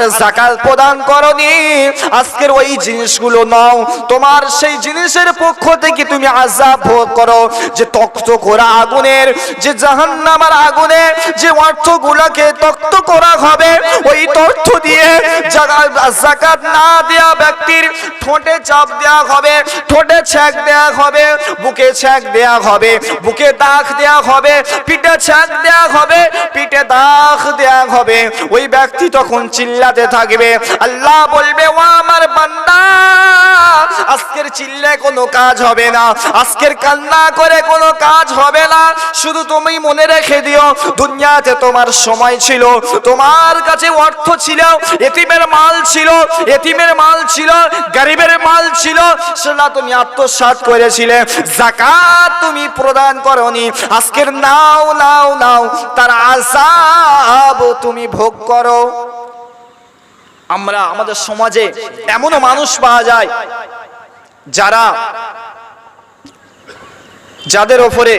আর প্রদান করনি। আজকের ওই জিনিসগুলো নাও। তোমার সেই জিনিসের পক্ষ থেকে তুমি আজাব ভোগ করো। যে তক্ত করা আগুনের, যে জাহান্নামার আগুনে যে অর্থগুলোকে তক্ত করা হবে, ওই তথ্য দিয়ে জাকাত না দেয়া ব্যক্তির ঠোঁটে চাপ দেয়া হবে, ঠোঁটে ছ্যাক দেয়া হবে, বুকে ছ্যাক দেয়া হবে, বুকে দাগ দেয়া হবে, পিঠে ছ্যাক দেয়া হবে, পিঠে দাগ দেয়া হবে, ওই ব্যক্তি তখন চিল্লাতে থাকবে। আল্লাহ বলবে, ও আমার বান্দা, আজকের চিল্লে কোনো কাজ হবে না। আজকের কান্না করে কোনো কাজ হবে না। শুধু তুমি মনে রেখে দিও, দুনিয়াতে তোমার সময় ছিল। তোমার কাছে অর্থ ছিল, এতিমের মাল ছিল, এতিমের মাল ছিল, গরিবের মাল ছিল। সেটা তুমি আত্মসাৎ করেছিলে। জাকাত তুমি প্রদান করনি। আজকের নাও নাও নাও, তার আজাব তুমি ভোগ করো। আমরা আমাদের সমাজে এমনও মানুষ পাওয়া যায় যারা যাদের ওপরে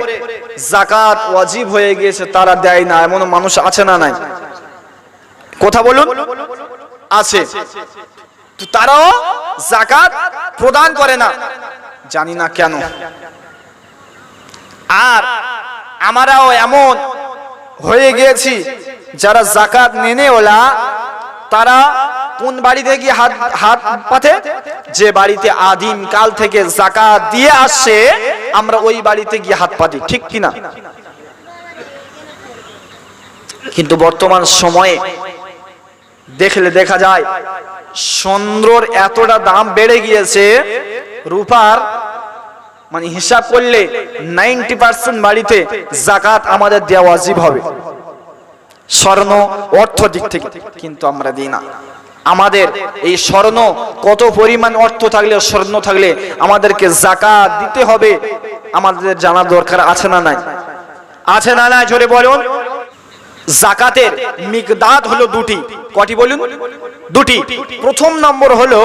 জাকাত ওয়াজিব হয়ে গিয়েছে, তারা দেয় না। এমন মানুষ আছে না নাই? কথা বলুন? আছে। তারাও জাকাত প্রদান করে না। জানি না কেন। আর আমরাও এমন হয়ে গিয়েছি, যারা জাকাত নেনে ওলা তারা কোন বাড়িতে গিয়ে হাত হাত পাতে যে বাড়িতে আদিম কাল থেকে জাকাত দিয়ে আসছে আমরা ওই বাড়িতে গিয়ে হাত পাতি, ঠিক কিনা? কিন্তু বর্তমান সময়ে দেখলে দেখা যায়, চন্দ্রর এতটা দাম বেড়ে গিয়েছে, রূপার মানে হিসাব করলে নাইনটি পার্সেন্ট বাড়িতে জাকাত আমাদের দেওয়া ওয়াজিব হবে। স্বর্ণ অর্থ দিক থেকে, কিন্তু আমরা দিই না। আমাদের এই স্বর্ণ, কত পরিমাণ অর্থ থাকলে, স্বর্ণ থাকলে আমাদেরকে জাকাত দিতে হবে। আমাদের জানার দরকার আছে না নাই? আছে না নাই? জোরে বলুন। জাকাতের মিকদাদ হলো দুটি। কটি বলুন? দুটি। প্রথম নম্বর হলো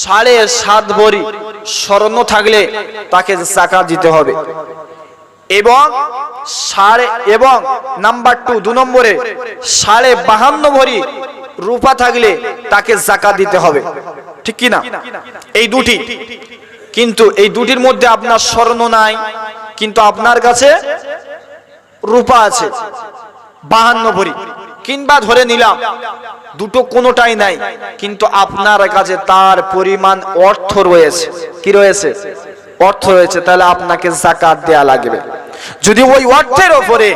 সাড়ে সাত ভরি স্বর্ণ থাকলে তাকে জাকাত দিতে হবে। এবং সাড়ে, এবং নাম্বার টু, দু নম্বরে সাড়ে বাহান্ন ভরি রূপা থাকলে তাকে জাকাত দিতে হবে। ঠিক কি না এই দুটি। কিন্তু এই দুটির মধ্যে আপনার স্বর্ণ নাই, কিন্তু আপনার কাছে রূপা আছে। বাহান্ন ভরি। কিংবা ধরে নিলাম, দুটো কোনোটাই নাই, কিন্তু আপনার কাছে তার পরিমাণ অর্থ রয়েছে। কি রয়েছে? অর্থ রয়েছে, তাহলে আপনাকে জাকাত দেয়া লাগবে। যদি ওই অর্থের ওপরে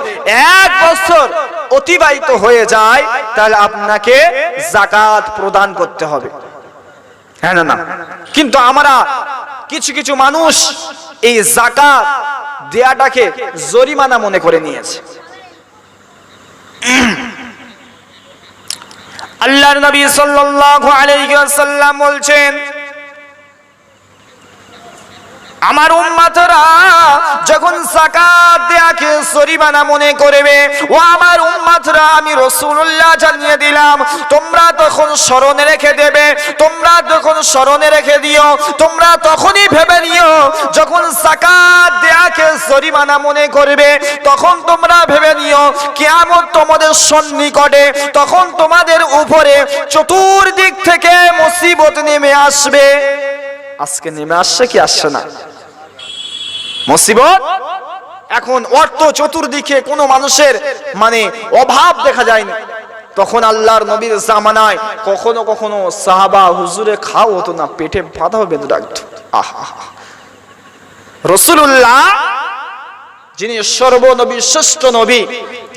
এক বছর অতিবাহিত হয়ে যায়, তাহলে আপনাকে জাকাত প্রদান করতে হবে। হ্যাঁ না না? কিন্তু আমরা কিছু কিছু মানুষ এই জাকাত দেয়াটাকে জরিমানা মনে করে নিয়েছে। আল্লাহর নবী সাল্লাল্লাহু আলাইহি ওয়াসাল্লাম বলছেন আমার উম্মতরা যখন সাকাত দেয়াকে সরিবানা মনে করবে, ও আমার উম্মতরা, আমি রাসূলুল্লাহ জানিয়ে দিলাম, তোমরা তখন স্মরণে রেখে দেবে, তোমরা তখন স্মরণে রেখে দিও, তোমরা তখনই ভেবে নিও, যখন যাকাত দেয়াকে সরিবানা মনে করবে, তখন তোমরা ভেবে নিও, কিয়ামত তোমাদের সন্নিকটে, তখন তোমাদের উপরে চতুর্দিক থেকে মুসিবত নেমে আসবে। আজকে নেমে আসছে কি আসছে না? মুসিবত? এখন অর্থ চতুর্দিকে কোনো মানুষের মানে অভাব দেখা যায়নি। তখন আল্লাহর নবীর জামানায় কখনো কখনো সাহাবা হুজুরে খাও হতো না, পেটে বাধা বেঁধে আহা রসুল্লাহ যিনি সর্বনবী শ্রেষ্ঠ নবী,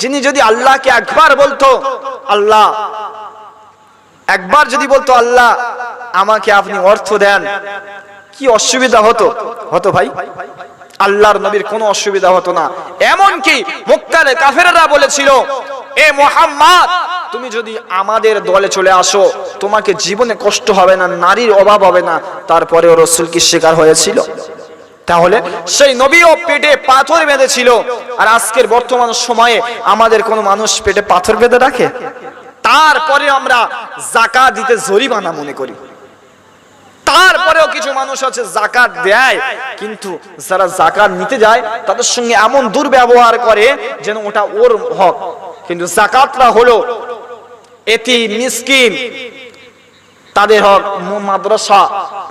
যিনি যদি আল্লাহকে একবার বলতো, আল্লাহ, একবার যদি বলতো, আল্লাহ, আমাকে আপনি অর্থ দেন, কি অসুবিধা হতো? হতো ভাই? আল্লাহর নবীর কোনো অসুবিধা হতো না। এমন কি মুক্তারে কাফেররা বলেছিল, এ মোহাম্মদ, তুমি যদি আমাদের দলে চলে আসো, তোমাকে জীবনে কষ্ট হবে না, নারীর অভাব হবে না। তারপরেও রসুল কি শিকার হয়েছিল? তাহলে সেই নবীও পেটে পাথর বেঁধেছিল। আর আজকের বর্তমান সময়ে আমাদের কোনো মানুষ পেটে পাথর বেঁধে রাখে? তারপরে আমরা জাকা দিতে জরিমানা মনে করি। তারপরেও কিছু মানুষ আছে জাকাত দেয়, কিন্তু যারা জাকাত নিতে যায়, তাদের সঙ্গে এমন দুর্ব্যবহার করে যেন ওটা ওর হক। কিন্তু জাকাতটা হলো এটি মিসকিন, তাদের হক, মাদ্রাসা,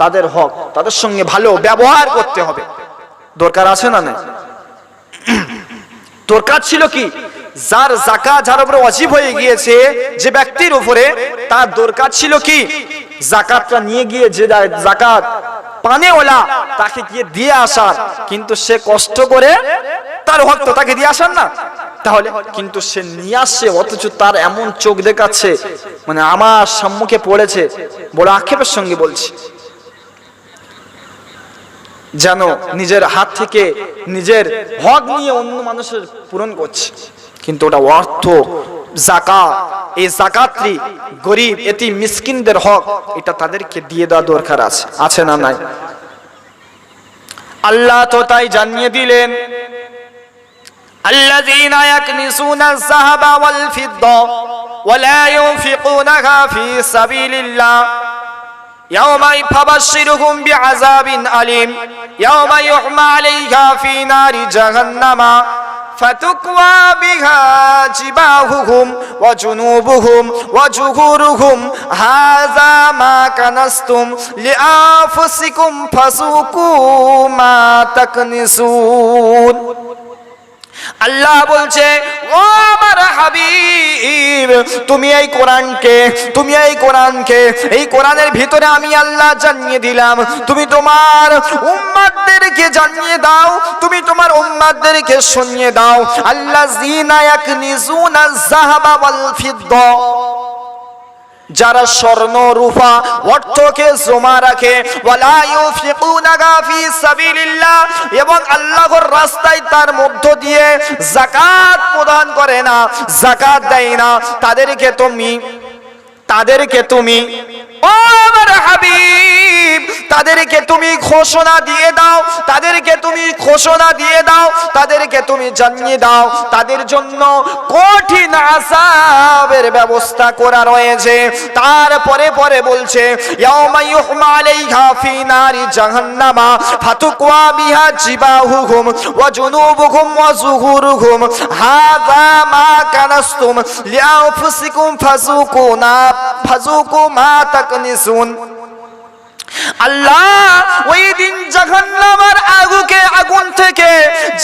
তাদের হক, তাদের সঙ্গে ভালো ব্যবহার করতে হবে। দরকার আছে না নাই? দরকার ছিল কি? যার জাকাত যার উপরে অজীব হয়ে গিয়েছে, যে ব্যক্তির উপরে, তার দরকার ছিল কি? জাকাতটা নিয়ে গিয়ে যে জাকাত পানেওয়ালা, তাকে গিয়ে দিয়ে আসার। কিন্তু সে কষ্ট করে তার হক তাকে দিয়ে আসার না। তাহলে কিন্তু সে নিয়ে আসছে অথচ তার এমন চোখ দেখাচ্ছে মানে আমার সম্মুখে পড়েছে বড় আক্ষেপের সঙ্গে বলছি। যেন নিজের হাত থেকে নিজের হক নিয়ে অন্য মানুষের পূরণ করছে। কিন্তু ওটা অর্থ জাকাত এই জাকাতটি গরিব এটি মিসকিনদের হক এটা তাদেরকে দিয়ে দেওয়া দরকার আছে আছে না নাই আল্লাহ তো তাই জানিয়ে দিলেন الذين يكنسون الذهب والفضة ولا ينفقونها في سبيل الله يوم فبشرهم بعذاب أليم يوم يحمى عليها في نار جهنم فتكوى بها জিবাহুহুম ওয়া জুনুবুহুম ওয়া জুহুরুহুম হাযা মা কানাস্তুম লিআফুসিকুম ফাসুকু মা তাকনিসুন আল্লাহ বলছে, ও আমার হাবিব, তুমি এই কোরআনকে, তুমি এই কোরআনকে, এই কোরআনের ভিতরে আমি আল্লাহ জানিয়ে দিলাম। তুমি তোমার উম্মাদদেরকে জানিয়ে দাও, তুমি তোমার উম্মাদদেরকে শুনিয়ে দাও। আল্লাহ জিনা নিজুনা যাহাবা ওয়াল ফিদ্দা। যারা স্বর্ণ রূপা, অর্থকে জমা রাখে এবং আল্লাহর রাস্তায় তার মধ্য দিয়ে জাকাত প্রদান করে না জাকাত দেয় না, তাদেরকে তুমি তাদেরকে তুমি, ও আমার হাবিব তাদেরকে তুমি ঘোষণা দিয়ে দাও, তাদেরকে তুমি ঘোষণা দিয়ে দাও, তাদেরকে তুমি জানিয়ে দাও, তাদের জন্য কঠিন আসাবের ব্যবস্থা করা রয়েছে। তারপরে পরে বলছে জাহান্নামা ওয়া মা কানাস্তুম লিআনফুসিকুম মা আল্লাহ ওই দিন জাহান্নামের আগুকে আগুন থেকে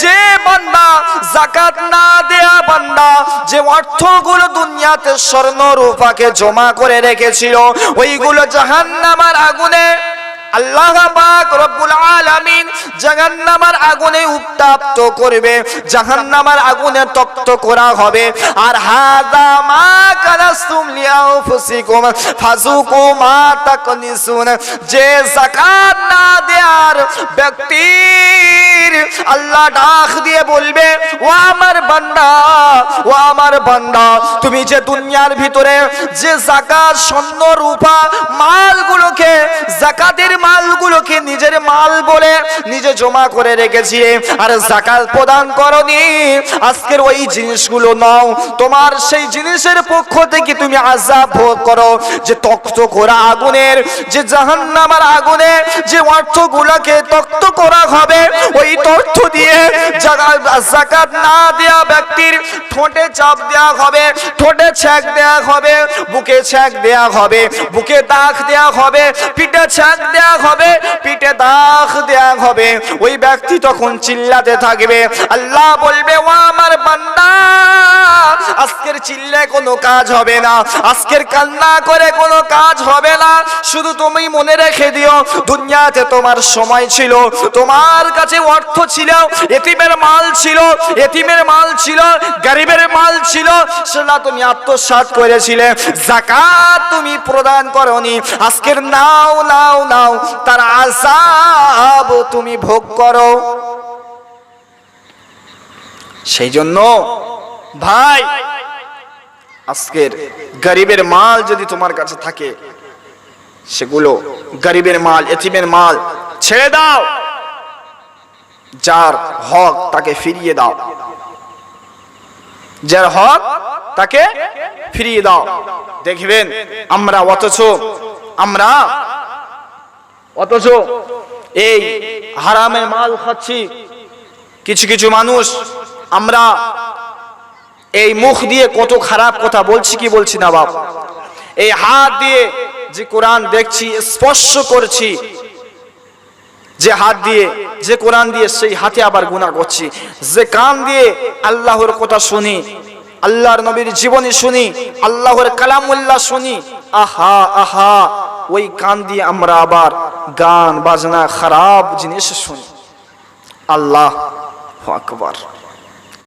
যে বান্দা জাকাত না দেয়া বান্দা যে অর্থগুলো দুনিয়াতে স্বর্ণ রূপাকে জমা করে রেখেছিল, ওইগুলো জাহান্নামের আগুনে আল্লাহ পাক রব্বুল আলামিন আগুনে করবে আগুনে তপ্ত করা হবে। আর মা কানাসতুম ফাযুকু মা তাকনিসুন, যে যাকাত না দেয়ার আল্লাহ ডাক দিয়ে বলবে, ও আমার বান্দা, ও আমার বান্দা, তুমি যে দুনিয়ার ভিতরে যে জাকাত স্বর্ণ রূপা মালগুলোকে জাকাতের মালগুলোকে নিজের মাল বলে নিজে জমা করে রেখেছিলে আর জাকাত প্রদান করনি। আজকের ওই জিনিসগুলো নাও। তোমার সেই জিনিসের পক্ষ থেকে তুমি আজাব ভোগ করো। যে তক্ত করা আগুনের, যে জাহান্নামার আগুনে যে অর্থগুলোকে তক্ত করা হবে, ওই তথ্য দিয়ে জাকাত না দেয়া ব্যক্তির ঠোঁটে চাপ দেয়া হবে, ঠোঁটে ছ্যাক দেয়া হবে, বুকে ছ্যাক দেয়া হবে, বুকে দাগ দেয়া হবে, পিঠে ছ্যাক দেয়া হবে, পিঠে দাগ দেয়া হবে। ওই ব্যক্তি তখন চিল্লাতে থাকবে। আল্লাহ বলবে, ও আমার বান্দা, আজকের চিল্লে কোনো কাজ হবে না। আজকের কান্না করে কোনো কাজ হবে না। শুধু তুমি মনে রেখে দিও, দুনিয়াতে তোমার সময় ছিল। তোমার কাছে অর্থ ছিল, এতিমের মাল ছিল, এতিমের মাল ছিল, গরিবের মাল ছিল। সেটা তুমি আত্মসাৎ করেছিলে। জাকাত তুমি প্রদান করনি। আজকের নাও নাও নাও তার আসাব তুমি ভোগ করো। সেই জন্য ভাই, আজকের গরিবের মাল যদি তোমার কাছে থাকে, সেগুলো গরিবের মাল, এতিমের মাল ছেড়ে দাও। যার হক তাকে ফিরিয়ে দাও। যার হক তাকে ফিরিয়ে দাও। দেখবেন আমরা অথচ আমরা অথচ এই হারামের মাল খাচ্ছি। কিছু কিছু মানুষ, আমরা এই মুখ দিয়ে কত খারাপ কথা বলছি কি বলছি না বাপ? এই হাত দিয়ে যে কোরআন দেখছি, স্পর্শ করছি, যে হাত দিয়ে, যে কোরআন দিয়ে সেই হাতে আবার গুণা করছি, যে কান দিয়ে আল্লাহর কথা শুনি, আল্লাহর নবীর জীবনী শুনি, আল্লাহর কালামুল্লাহ শুনি, আহা আহা ওই কান দিয়ে আমরা আবার গান বাজনা খারাপ জিনিস শুনি। আল্লাহ আকবার।